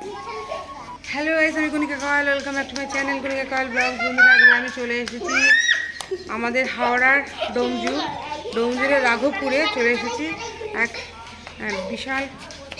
Hello guys আমি Konika Koyel welcome back to my channel Konika Koyel blog বন্ধুরা আমি চলে এসেছি। আমাদের হাওড়ার ডোমজু ডোমজুরের রাঘবপুরে চলে এসেছি এক এক বিশাল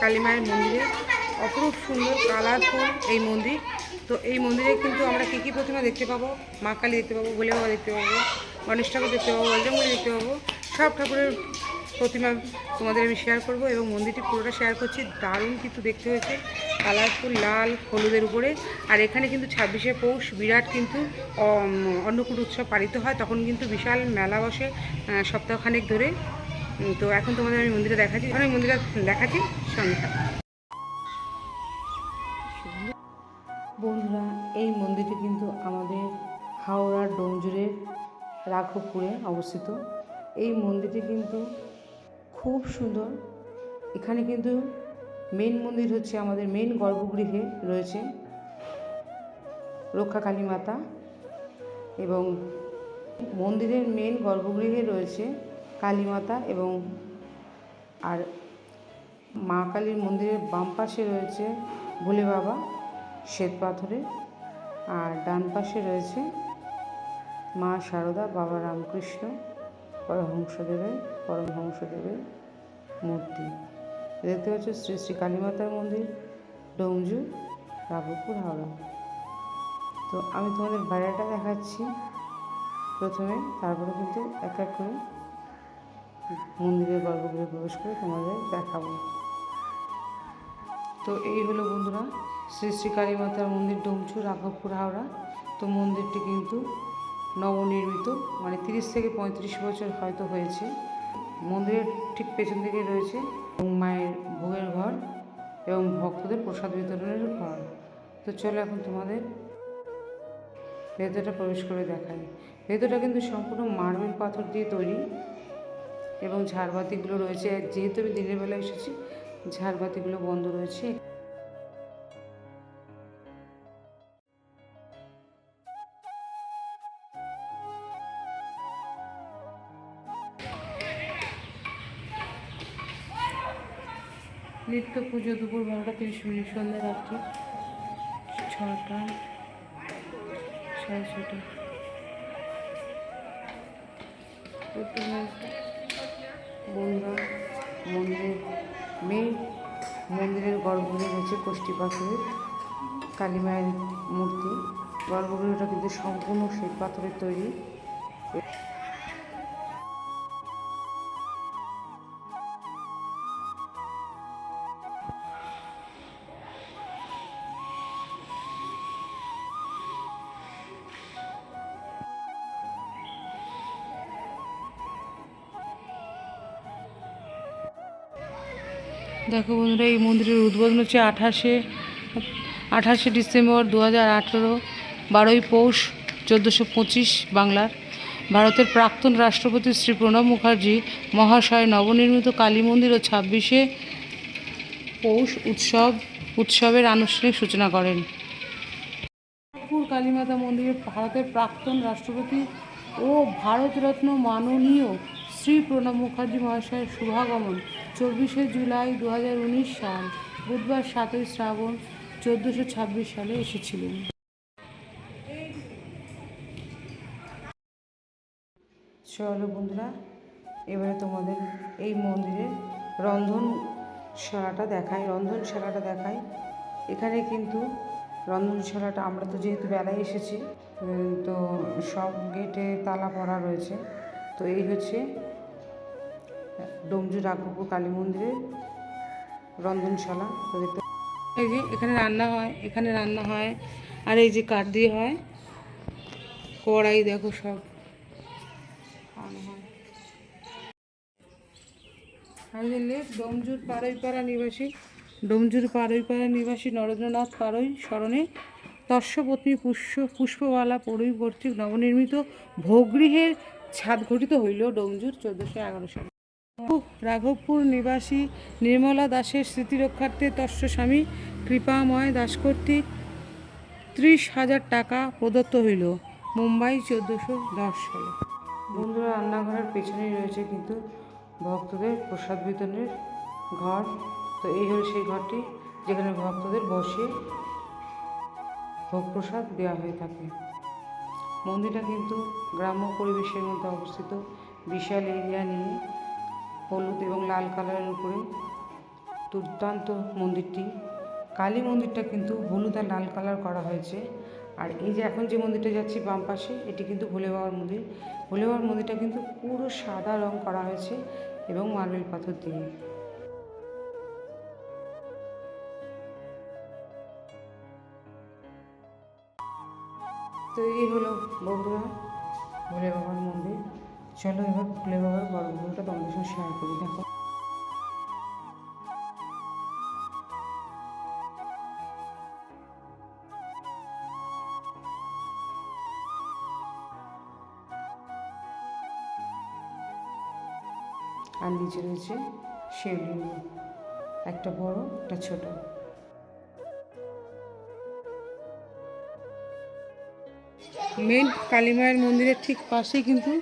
কালীমায়ের মন্দিরে। অপরূপ সুন্দর কালারফুল এই মন্দির। তো এই মন্দিরে কিন্তু আমরা কী কী প্রতিমা দেখতে পাবো? মা কালী দেখতে পাবো, ভোলে বাবা দেখতে পাবো, গণেশ ঠাকুর দেখতে পাবো বজরঙ্গলি দেখতে পাবো, সব ঠাকুরের প্রতিমা তোমাদের আমি শেয়ার করব এবং মন্দিরটি পুরোটা শেয়ার করছি। দারুণ কিন্তু দেখতে হয়েছে। কালারফুল, লাল, হলুদের উপরে। আর এখানে কিন্তু ছাব্বিশে পৌষ বিরাট কিন্তু অন্নকূট উৎসব পালিত হয়। তখন কিন্তু বিশাল মেলা বসে সপ্তাহখানেক ধরে। তো এখন তোমাদের আমি মন্দিরে দেখাচ্ছি। আমি মন্দিরে দেখাচ্ছি সঙ্গে। বন্ধুরা, এই মন্দিরটি কিন্তু আমাদের হাওড়ার ডোমজুরের রাঘবপুরে অবস্থিত। এই মন্দিরটি কিন্তু খুব সুন্দর। এখানে কিন্তু মেন মন্দির হচ্ছে আমাদের মেন গর্ভগৃহে রয়েছে রক্ষা কালী মাতা এবং মন্দিরের মেন গর্ভগৃহে রয়েছে কালী মাতা এবং আর মা কালীর মন্দিরের বাম পাশে রয়েছে ভোলে বাবা শ্বেত পাথরে আর ডান পাশে রয়েছে মা শারদা বাবা রামকৃষ্ণ। পরমহংসদেবের পরমহংসদেবের মূর্তি। দেখতে পাচ্ছ শ্রী শ্রী কালীমাতার মন্দির, ডোমজু, রাঘবপুর, হাওড়া। তো আমি তোমাদের বাইরেটা দেখাচ্ছি। প্রথমে তারপরে কিন্তু এক এক করে মন্দিরের গর্ভগৃহে প্রবেশ করে তোমাদের দেখাবো। তো এই হলো বন্ধুরা, শ্রী শ্রী কালী মাতার মন্দির ডোমচু রাঘবপুর, হাওড়া। তো মন্দিরটি কিন্তু নবনির্মিত মানে তিরিশ থেকে পঁয়ত্রিশ বছর হয়তো হয়েছে। মন্দিরের ঠিক পেছন দিকে রয়েছে এবং মায়ের ভোগের ঘর এবং ভক্তদের প্রসাদ বিতরণের ঘর। তো চলো এখন তোমাদের ভেতরটা প্রবেশ করে দেখাই। ভেতরটা কিন্তু সম্পূর্ণ মার্বেল পাথর দিয়ে তৈরি এবং ঝাড়বাতিগুলো রয়েছে। যেহেতু আমি দিনের বেলা এসেছি, ঝাড়বাতিগুলো বন্ধ রয়েছে। নিত্য পুজো দুপুর বারোটা তিরিশ মিনিট, সন্ধ্যা রাত্রি ছটা, সাড়ে ছটা। প্রথমে বন্ধুরা মন্দির মেন মন্দিরের গর্ভগৃহে রয়েছে কোষ্ঠী পাথরের, কালী মায়ের মূর্তি। গর্ভগৃহটা কিন্তু সম্পূর্ণ শ্বেত পাথরের তৈরি। দেখো বন্ধুরা, এই মন্দিরের উদ্বোধন হচ্ছে আঠাশে আঠাশে ডিসেম্বর দু হাজার আঠেরো, বারোই পৌষ চোদ্দোশো পঁচিশ বাংলার ভারতের প্রাক্তন রাষ্ট্রপতি শ্রী প্রণব মুখার্জি মহাশয় নবনির্মিত কালী মন্দির ও ছাব্বিশে পৌষ উৎসব, উৎসবের আনুষ্ঠানিক সূচনা করেন। কালীমাতা মন্দিরে ভারতের প্রাক্তন রাষ্ট্রপতি ও ভারতরত্ন মাননীয় শ্রী প্রণব মুখার্জি মহাশয়ের শুভাগমন চব্বিশে জুলাই দু হাজার উনিশ সাল, বুধবার সাতই শ্রাবণ চোদ্দোশো ছাব্বিশ সালে এসেছিলেন। চলো বন্ধুরা, এবারে তোমাদের এই মন্দিরের রন্ধনশালাটা দেখাই রন্ধনশালাটা দেখাই। এখানে কিন্তু রন্ধনশালাটা, আমরা তো যেহেতু বেলায় এসেছি তো সব গেটে তালা পড়া রয়েছে। তো এই হচ্ছে ডোমজু রাঘবপুর কালী মন্দিরের রন্ধনশালা এই যে এখানে রান্না হয়, এখানে রান্না হয়, আর এই যে কাঠ দিয়ে হয়, কড়াই দেখো সব। খাওয়ানো লেক ডোমজুর পাড়ইপাড়া নিবাসী ডোমজুর পাড়ইপাড়া নিবাসী নরেন্দ্রনাথ পাড়ই স্মরণে তস্যপত্নী পুষ্প পুষ্পবালা পড়ই কর্তৃক নবনির্মিত ভোগগৃহের ছাদ ঘটিত হইল ডোমজুর চোদ্দোশো এগারো সালে। রাঘবপুর নিবাসী নির্মলা দাসের স্মৃতি রক্ষার্থে তস্য স্বামী কৃপাময় দাস কর্তৃক ত্রিশ হাজার টাকা প্রদত্ত হইল। মুম্বাই চোদ্দোশো দশ সালে। বন্ধুরা, রান্নাঘরের পেছনেই রয়েছে কিন্তু ভক্তদের প্রসাদ বিতরণের ঘর। তো এই হলো সেই ঘরটি, যেখানে ভক্তদের বসে ভোগ প্রসাদ দেওয়া হয়ে থাকে। মন্দিরটা কিন্তু গ্রাম্য পরিবেশের মধ্যে অবস্থিত। বিশাল এরিয়া নিয়ে হলুদ এবং লাল কালারের উপরে দুর্দান্ত মন্দিরটি। কালী মন্দিরটা কিন্তু হলুদ আর লাল কালার করা হয়েছে। আর এই যে এখন যে মন্দিরটা যাচ্ছি বাম পাশে, এটি কিন্তু ভোলে বাবার মন্দির। ভোলে বাবার মন্দিরটা কিন্তু পুরো সাদা রং করা হয়েছে এবং মার্বেল পাথর দিয়ে। তো এই হলো বন্ধুরা ভোলে বাবার মন্দির। চলো এবার ভোলে বাবার গর্ভগৃহটা তোমাদের সঙ্গে শেয়ার করি, দেখো। আর নিচে রয়েছে শিবলিঙ্গ একটা বড়, একটা ছোট। মেন কালীমায়ের মন্দিরের ঠিক পাশেই কিন্তু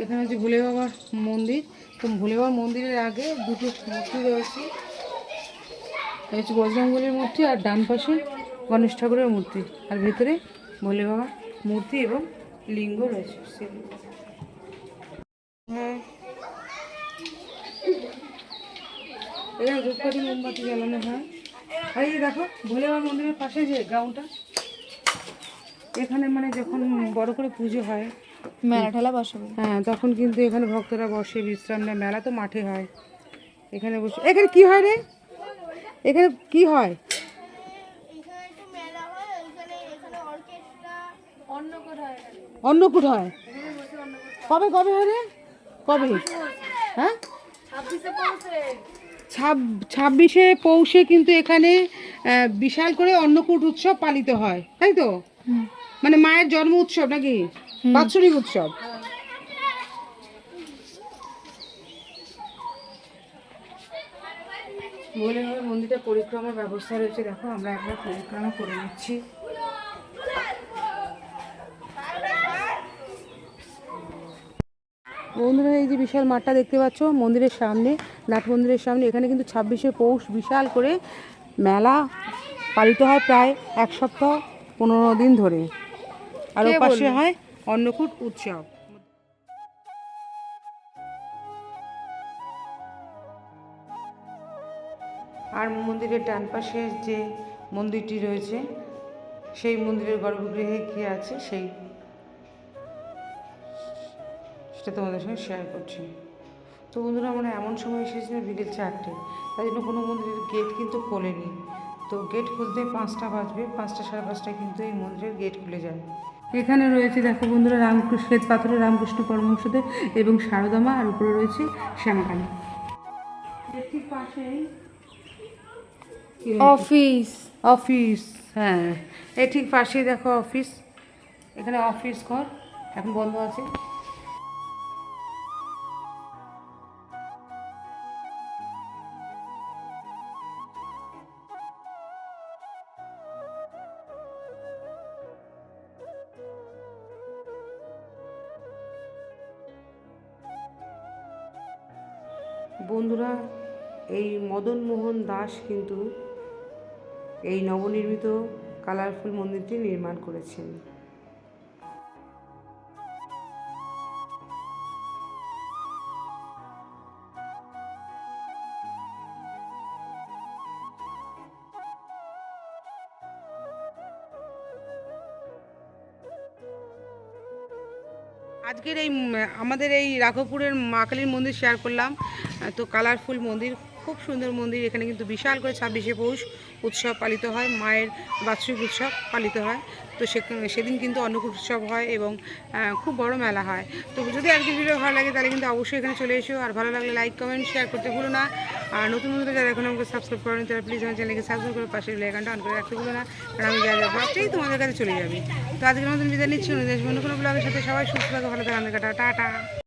এখানে হচ্ছে ভোলে বাবার মন্দির। তো ভোলে বাবার মন্দিরের আগে দুটো মূর্তি রয়েছে। হচ্ছে বজরঙ্গলের মূর্তি আর ডান পাশে গণেশ ঠাকুরের মূর্তি। আর ভেতরে ভোলে বাবার মূর্তি এবং লিঙ্গ রয়েছে। হ্যাঁ। এখানে ধূপকাঠি মোমবাতি জ্বালানো হয়। আর এই দেখো, ভোলে বাবার মন্দিরের পাশে যে গ্রাউন্ডটা এখানে মানে যখন বড় করে পুজো হয় মেলা ঠেলা বসাবো? হ্যাঁ তখন কিন্তু এখানে ভক্তরা বসে বিশ্রাম নেয় মেলা তো মাঠে হয়। এখানে বসে এখানে কি হয় রে? এখানে কি হয়? অন্নকূট হয়। কবে কবে হয় রে? কবে? হ্যাঁ? ছাব্বিশে পৌষে কিন্তু এখানে বিশাল করে অন্নকূট উৎসব পালিত হয়। তাই তো? মানে মায়ের জন্ম উৎসব নাকি? বাৎসরিক উৎসব। বলে মন্দিরটা পরিক্রমার ব্যবস্থা রয়েছে। দেখো আমরা একবার পরিক্রমা করে নিচ্ছি। বন্ধুরা এই যে বিশাল মাঠটা দেখতে পাচ্ছ মন্দিরের সামনে নাট মন্দিরের সামনে। এখানে কিন্তু ছাব্বিশে পৌষ বিশাল করে মেলা পালিত হয় প্রায় এক সপ্তাহ পনেরো দিন ধরে। আর পাশে হয় অন্নকূট উৎসব। আর মন্দিরের ডান পাশে যে মন্দিরটি রয়েছে, সেই মন্দিরের গর্ভগৃহে কি আছে সেই সেটা তোমাদের সঙ্গে শেয়ার করছি। তো বন্ধুরা, আমরা এমন সময় এসেছি বিকেল চারটে তাই জন্য কোনো মন্দিরের গেট কিন্তু খোলেনি। তো গেট খুলতে পাঁচটা বাজবে, পাঁচটা সাড়ে পাঁচটায় কিন্তু এই মন্দিরের গেট খুলে যায়। এখানে রয়েছে দেখো বন্ধুরা রামকৃষ্ণ শ্বেত পাথরের রামকৃষ্ণ পরমহংসদেব এবং শারদামা আর উপরে রয়েছে শ্যামাকালী। ঠিক পাশেই অফিস। অফিস হ্যাঁ। এ ঠিক পাশেই দেখো অফিস। এখানে অফিস ঘর এখন বন্ধ আছে। বন্ধুরা এই মদন মোহন দাস কিন্তু এই নবনির্মিত কালারফুল মন্দিরটি নির্মাণ করেছেন। আজকের এই আমাদের এই রাঘবপুরের মা কালীর মন্দির শেয়ার করলাম। তো কালারফুল মন্দির। খুব সুন্দর মন্দির। এখানে কিন্তু বিশাল করে ছাব্বিশে পৌষ উৎসব পালিত হয়, মায়ের বাৎসরিক উৎসব পালিত হয়। তো সেদিন কিন্তু অন্নকূট উৎসব হয় এবং খুব বড় মেলা হয়। তো যদি আজকের ভিডিও ভালো লাগে তাহলে কিন্তু অবশ্যই এখানে চলে এসো। আর ভালো লাগলে লাইক কমেন্ট শেয়ার করতে ভুলো না। আর নতুন নতুন যারা এখন আমাকে সাবস্ক্রাইব করেন তারা প্লিজ আমার চ্যানেলকে সাবস্ক্রাইব করে পাশের লেখানটা অন করে রাখতে ভুলো না। কারণ আমি যা যা ভাবতেই তোমাদের কাছে চলে যাবে। তো আজকের মতন বিদায় নিচ্ছি। অন্য কোনো ব্লগের সাথে সবাই সুস্থ থাকে, ভালো থাকো। টাটা।